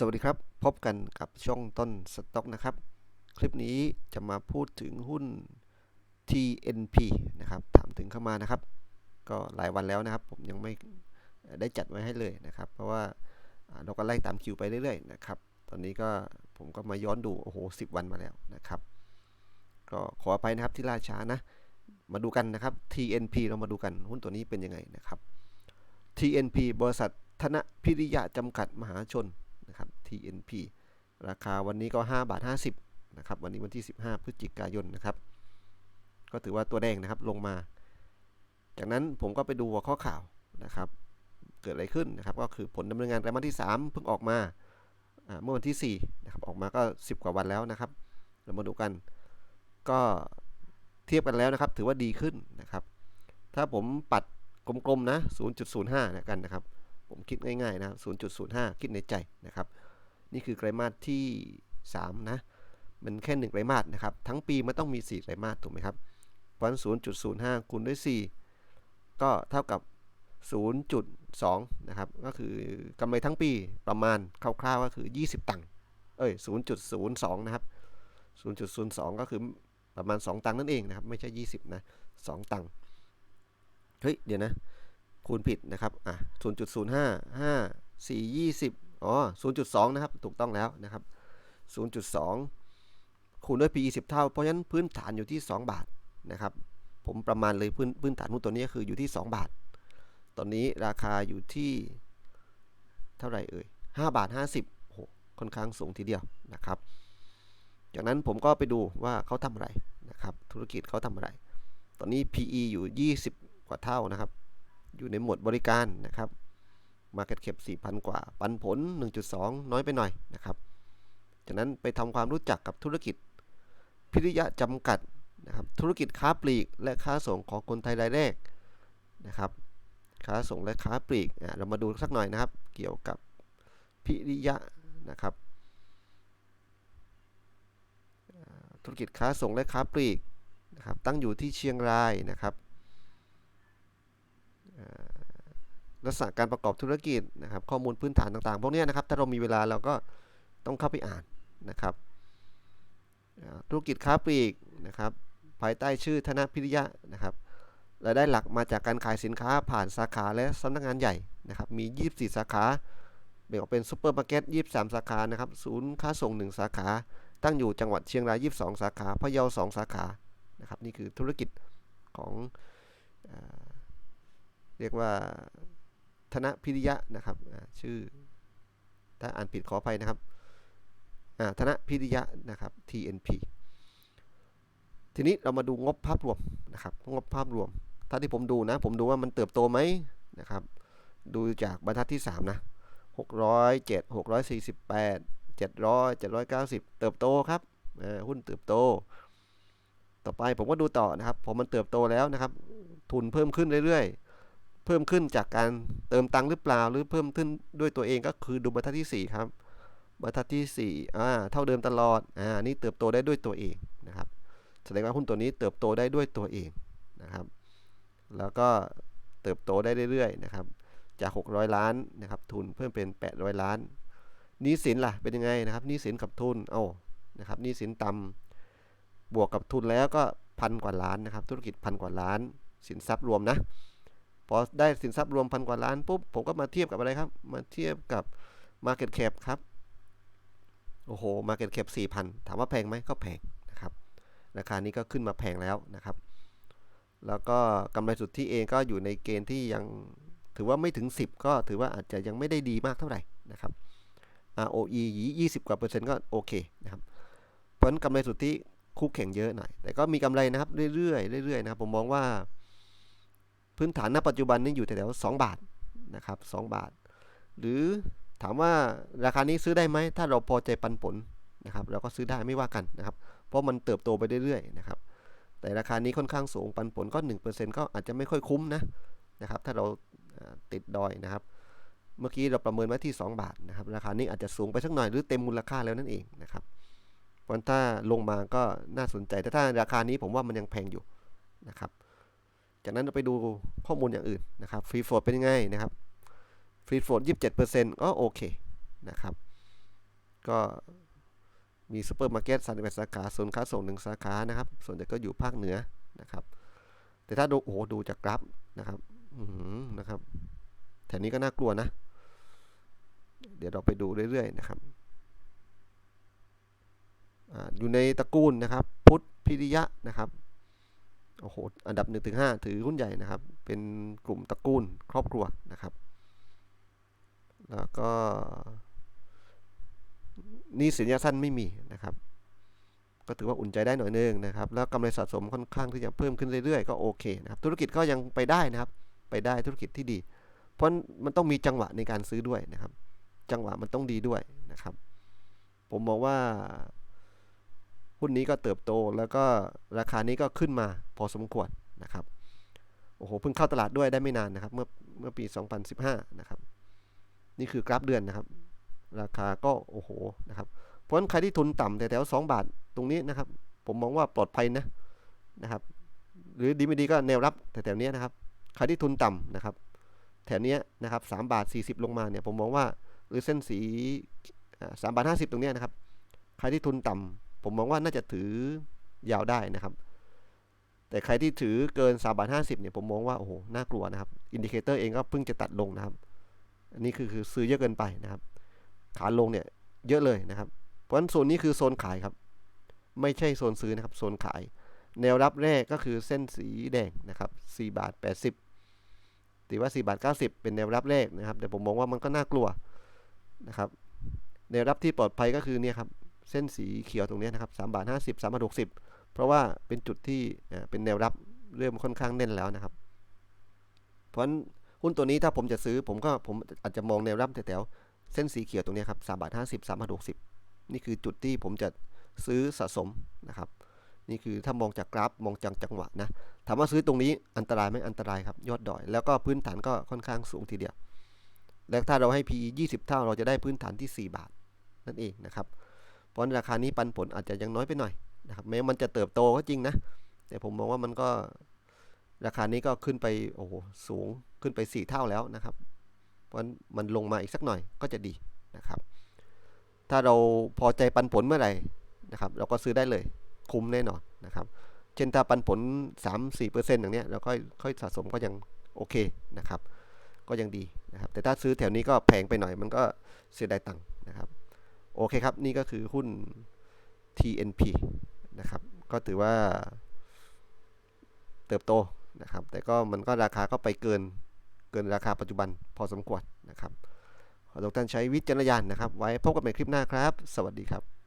สวัสดีครับ พบกันกับช่องต้นสต็อกนะครับ คลิปนี้จะมาพูดถึงหุ้น TNP นะครับ ถามถึงเข้ามานะครับ ก็หลายวันแล้วนะครับ ผมยังไม่ได้จัดไว้ให้เลยนะครับ เพราะว่าเราก็ไล่ตามคิวไปเรื่อยๆนะครับ ตอนนี้ก็ผมก็มาย้อนดู โอ้โห10วันมาแล้วนะครับ ก็ขออภัยนะครับที่ล่าช้านะ มาดูกันนะครับ TNP เรามาดูกันหุ้นตัวนี้เป็นยังไงนะครับ TNP บริษัทธนพิริยะจำกัดมหาชน TNP ราคาวันนี้ก็ 5 บาท 50 นะครับ วันนี้วันที่ 15 พฤศจิกายนนะครับ ก็ถือว่าตัวแดงนะครับลงมา จากนั้นผมก็ไปดูหัวข้อข่าวนะครับ เกิดอะไรขึ้นนะครับ ก็คือผลดำเนินงานไตรมาสที่ 3 เพิ่งออกมาอ่าเมื่อวันที่ 4 นะครับ ออกมาก็ 10 กว่าวันแล้วนะครับ เรามาดูกัน ก็เทียบกันแล้วนะครับ ถือว่าดีขึ้นนะครับ ถ้าผมปัดกลมๆนะ 0.05นะกันนะครับ ผมคิดง่ายๆนะ 0.05 คิดในใจนะครับ นี่คือไตรมาสที่ 3 นะ มันแค่ 1 ไตรมาสนะครับ ทั้งปีมันต้องมี 4 ไตรมาสถูกไหมครับเพราะฉะนั้น0.05 คูณด้วย 4 ก็เท่ากับ 0.2 นะครับ ก็คือกำไรทั้งปีประมาณคร่าวๆก็คือ 20 ตังค์ เอ้ย 0.02 นะครับ 0.02 ก็คือประมาณ 2 ตังค์นั่นเองนะครับ ไม่ใช่ 20 นะ 2 ตังค์ เฮ้ย เดี๋ยวนะ คูณผิดนะครับ อะ 0.05 5 4 20 อ๋อ0.2 นะครับ ถูกต้องแล้วนะครับ 0.2 คูณด้วย PE 10 เท่า เพราะฉะนั้นพื้นฐานอยู่ที่ 2 บาทนะครับ ผมประมาณเลยพื้นพื้นฐานหุ้นตัวนี้คืออยู่ที่ 2 บาท ตอนนี้ราคาอยู่ที่เท่าไหร่เอ่ย5บาท 50โอ้โหค่อนข้างสูงทีเดียวนะครับ จากนั้นผมก็ไปดูว่าเขาทำอะไรนะครับ ธุรกิจเขาทำอะไร ตอนนี้ PE อยู่ 20 กว่าเท่านะครับ อยู่ในหมวดบริการนะครับ Market Cap 4,000 กว่า ปันผล 1.2 น้อยไปหน่อยนะครับ จากนั้นไปทำความรู้จักกับธุรกิจ พิริยะจำกัดนะครับ ธุรกิจค้าปลีก และค้าส่งของคนไทยรายแรกนะครับค้าส่งและค้าปลีก เรามาดูสักหน่อยนะครับ เกี่ยวกับพิริยะนะครับ ธุรกิจค้าส่งและค้าปลีกนะครับ ตั้งอยู่ที่เชียงรายนะครับ ลักษณะการประกอบธุรกิจนะครับ ข้อมูลพื้นฐานต่างๆ พวกนี้นะครับ ถ้าเรามีเวลาเราก็ต้องเข้าไปอ่านนะครับ ธุรกิจค้าปลีกนะครับ ภายใต้ชื่อธนพิริยะนะครับรายได้หลักมาจากการขายสินค้าผ่านสาขาและสำนักงานใหญ่นะครับ มี 24 สาขาแบ่งออกเป็นซูเปอร์มาร์เก็ต 23 สาขานะครับ ศูนย์ค้าส่ง 1 สาขา ตั้งอยู่จังหวัดเชียงราย 22 สาขา พะเยา 2 สาขา นะครับ นี่คือธุรกิจของเรียกว่า ธนพิริยะนะครับชื่อ ถ้าอ่านผิดขออภัยนะครับธนพิริยะนะครับ TNP ทีนี้เรามาดูงบภาพรวมนะครับ งบภาพรวม ถ้าที่ผมดูนะ ผมดูว่ามันเติบโตไหมนะครับ ดูจากบรรทัดที่ 3 นะ607 648 700 790 เติบโตครับหุ้นเติบโต ต่อไปผมก็ดูต่อนะครับ พอมันเติบโตแล้วนะครับ ทุนเพิ่มขึ้นเรื่อยๆ เพิ่มขึ้นจากการเติมตังค์หรือเปล่า หรือเพิ่มขึ้นด้วยตัวเองก็คือดูบรรทัดที่ 4 ครับบรรทัดที่4อ่าเท่าเดิมตลอดอ่านี่เติบโตได้ด้วยตัวเองนะครับแสดงว่าหุ้นตัวนี้เติบโตได้ด้วยตัวเองนะครับ แล้วก็เติบโตได้เรื่อยๆนะครับ จาก 600 ล้านนะครับ ทุนเพิ่มเป็น 800 ล้านนี้สินล่ะเป็นยังไงนะครับนี้สินกับทุนเอ้านะครับนี้สินต่ำบวกกับทุนแล้วก็พันกว่าล้านนะครับ ธุรกิจพันกว่าล้าน สินทรัพย์รวมนะ พอได้สินทรัพย์รวมพันกว่าล้านปุ๊บผมก็มาเทียบกับอะไรครับ มาเทียบกับ Market Cap ครับโอ้โห Market Cap 4,000 ถามว่าแพงไหมก็แพงนะครับ ราคานี้ก็ขึ้นมาแพงแล้วนะครับ แล้วก็กำไรสุทธิเองก็อยู่ในเกณฑ์ที่ยังถือว่าไม่ถึง 10 ก็ถือว่าอาจจะยังไม่ได้ดีมากเท่าไหร่นะครับ ROE 20 กว่าเปอร์เซ็นต์ก็โอเคนะครับ เพราะกำไรสุทธิคู่แข่งเยอะหน่อย แต่ก็มีกำไรนะครับเรื่อยๆเรื่อยๆนะครับ ผมมองว่า พื้นฐานณปัจจุบันนี้อยู่แถวๆ2บาทนะครับ2บาท หรือถามว่าราคานี้ซื้อได้ไหมถ้าเราพอใจปันผลนะครับ เราก็ซื้อได้ไม่ว่ากันนะครับ เพราะมันเติบโตไปเรื่อยๆนะครับ แต่ราคานี้ค่อนข้างสูงปันผลก็ 1%ก็อาจจะไม่ค่อยคุ้มนะนะครับ ถ้าเราติดดอยนะครับ เมื่อกี้เราประเมินไว้ที่ 2 บาทนะครับ ราคานี้อาจจะสูงไปสักหน่อยหรือเต็มมูลค่าแล้วนั่นเองนะครับเพราะฉะนั้นถ้าลงมาก็น่าสนใจแต่ถ้าราคานี้ผมว่ามันยังแพงอยู่นะครับ จากนั้นเราไปดูข้อมูลอย่างอื่นนะครับฟรีโฟดเป็นยังไงนะครับฟรีโฟด27%ก็โอเคนะครับ ก็มีซูเปอร์มาร์เก็ต31สาขาศูนย์ค้าส่งหนึ่งสาขานะครับ ส่วนใหญ่ก็อยู่ภาคเหนือนะครับ แต่ถ้าดูโอ้โหดูจากกราฟนะครับอื้อหือนะครับแถวนี้ก็น่ากลัวนะ เดี๋ยวเราไปดูเรื่อยๆนะครับออยู่ในตระกูลนะครับ พุทธพิริยะนะครับ โอ้โห อันดับ1ถึง5ถือหุ้นใหญ่นะครับ เป็นกลุ่มตระกูลครอบครัวนะครับ แล้วก็นี่สินระยะสั้นไม่มีนะครับ ก็ถือว่าอุ่นใจได้หน่อยนึงนะครับ แล้วกำไรสะสมค่อนข้างที่จะเพิ่มขึ้นเรื่อยๆ ก็โอเคนะครับ ธุรกิจก็ยังไปได้นะครับ ไปได้ธุรกิจที่ดี เพราะมันต้องมีจังหวะในการซื้อด้วยนะครับ จังหวะมันต้องดีด้วยนะครับ ผมมองว่า หุ้นนี้ก็เติบโตแล้วก็ราคานี้ก็ขึ้นมาพอสมควรนะครับโอ้โหเพิ่งเข้าตลาดด้วยได้ไม่นานนะครับ เมื่อเมื่อปี 2015 นะครับ นี่คือกราฟเดือนนะครับ ราคาก็โอ้โหนะครับ เพราะฉะนั้นใครที่ทุนต่ำแต่แถว2บาทตรงนี้นะครับ ผมมองว่าปลอดภัยนะนะครับ หรือดีไม่ดีก็แนวรับแต่แถวนี้นะครับ ใครที่ทุนต่ำนะครับ แถวเนี้ยนะครับ3บาท 40 ลงมาเนี่ยผมมองว่าหรือเส้นสีสามบาทห้าสิบตรงเนี้ยนะครับ ใครที่ทุนต่ำ ผมมองว่าน่าจะถือยาวได้นะครับ แต่ใครที่ถือเกิน3บาท50เนี่ยผมมองว่าโอ้โหน่ากลัวนะครับอินดิเคเตอร์เองก็เพิ่งจะตัดลงนะครับ อันนี้คือคือซื้อเยอะเกินไปนะครับ ขาลงเนี่ยเยอะเลยนะครับ เพราะฉะนั้นโซนนี้คือโซนขายครับ ไม่ใช่โซนซื้อนะครับ โซนขาย แนวรับแรกก็คือเส้นสีแดงนะครับ4บาท80ถือว่า4บาท90 เป็นแนวรับแรกนะครับ แต่ผมมองว่ามันก็น่ากลัวนะครับ แนวรับที่ปลอดภัยก็คือเนี่ยครับ เส้นสีเขียวตรงนี้นะครับ3บาท50 3บสามบาท60เพราะว่าเป็นจุดที่เป็นแนวรับเริ่มค่อนข้างแน่นแล้วนะครับ เพราะฉะนั้นหุ้นตัวนี้ถ้าผมจะซื้อผมก็ผมอาจจะมองแนวรับแถวเส้นสีเขียวตรงนี้ครับ3บาท50 3บสามบาท60นี่คือจุดที่ผมจะซื้อสะสมนะครับ นี่คือถ้ามองจากกราฟมองจากจังหวะนะถามว่าซื้อตรงนี้อันตรายไหมอันตรายครับ ยอดดอย แล้วก็พื้นฐานก็ค่อนข้างสูงทีเดียว แล้วถ้าเราให้ PE 20 เท่าเราจะได้พื้นฐานที่ 4 บาทนั่นเองนะครับ ราะราคานี้ปันผลอาจจะยังน้อยไปหน่อยนะครับแม้มันจะเติบโตก็จริงนะ แต่ผมมองว่ามันก็ราคานี้ก็ขึ้นไปโอ้โหสูงขึ้นไป 4 เท่าแล้วนะครับ เพราะมันลงมาอีกสักหน่อยก็จะดีนะครับ ถ้าเราพอใจปันผลเมื่อไหร่นะครับ เราก็ซื้อได้เลยคุ้มแน่นอนนะครับ เช่นถ้าปันผล 3-4%อย่างเนี้ยเราค่อยค่อยสะสมก็ยังโอเคนะครับ ก็ยังดีนะครับ แต่ถ้าซื้อแถวนี้ก็แพงไปหน่อยมันก็เสียดายตังค์นะครับ โอเคครับ นี่ก็คือหุ้น TNP นะครับ ก็ถือว่า เติบโตนะครับ แต่ก็มันก็ราคาก็ไปเกินเกินราคาปัจจุบันพอสมควรนะครับ ขอทุกท่านใช้วิจารณญาณนะครับ ไว้พบกันใหม่คลิปหน้าครับ สวัสดีครับ